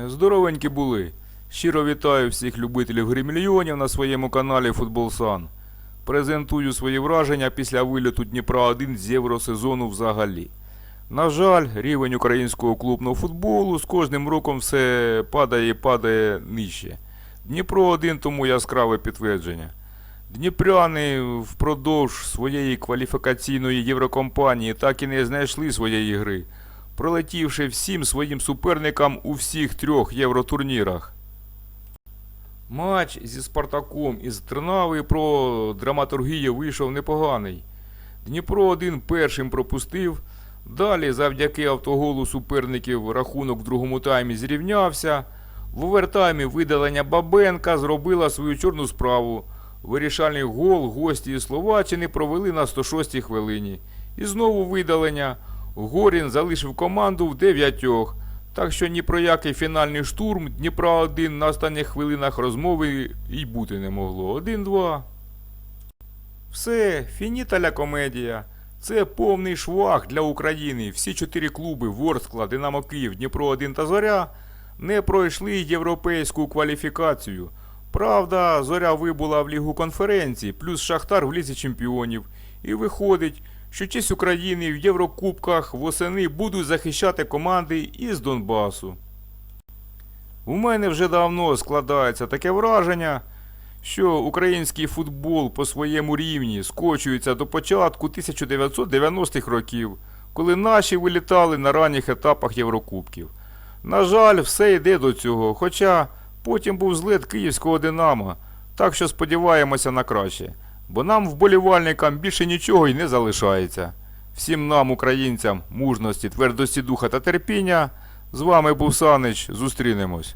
Е, Здоровенькі були. Щиро вітаю всіх любителів гри мільйонів на своєму каналі Футболсан. Презентую свої враження після вильоту Дніпра 1 з євросезону взагалі. На жаль, рівень українського клубного футболу з кожним роком все падає і падає нижче. Дніпро 1 тому яскраве підтвердження. Дніпряни впродовж своєї кваліфікаційної єврокомпанії так і не знайшли своєї гри, пролетівши всім своїм суперникам у всіх трьох євротурнірах. Матч зі Спартаком із Тернави про драматургію вийшов непоганий. Дніпро 1 першим пропустив. Далі, завдяки автоголу суперників, рахунок в другому таймі зрівнявся. В овертаймі видалення Бабенка зробила свою чорну справу. Вирішальний гол гості із Словаччини провели на 106-й хвилині. І знову видалення. Горін залишив команду в дев'ятьох. Так що ні про який фінальний штурм Дніпра 1 на останніх хвилинах розмови і бути не могло. 1-2. Все, фініта ля комедія. Це повний швах для України. Всі чотири клуби Ворскла, Динамо Київ, Дніпро 1 та Зоря не пройшли європейську кваліфікацію. Правда, Зоря вибула в Лігу конференції, плюс Шахтар в Лізі чемпіонів. І виходить, що честь України в Єврокубках восени будуть захищати команди із Донбасу. У мене вже давно складається таке враження, що український футбол по своєму рівні скочується до початку 1990-х років, коли наші вилітали на ранніх етапах Єврокубків. На жаль, все йде до цього, хоча потім був злет київського Динамо, так що сподіваємося на краще. Бо нам, вболівальникам, більше нічого й не залишається. Всім нам, українцям, мужності, твердості духа та терпіння. З вами був Санич. Зустрінемось.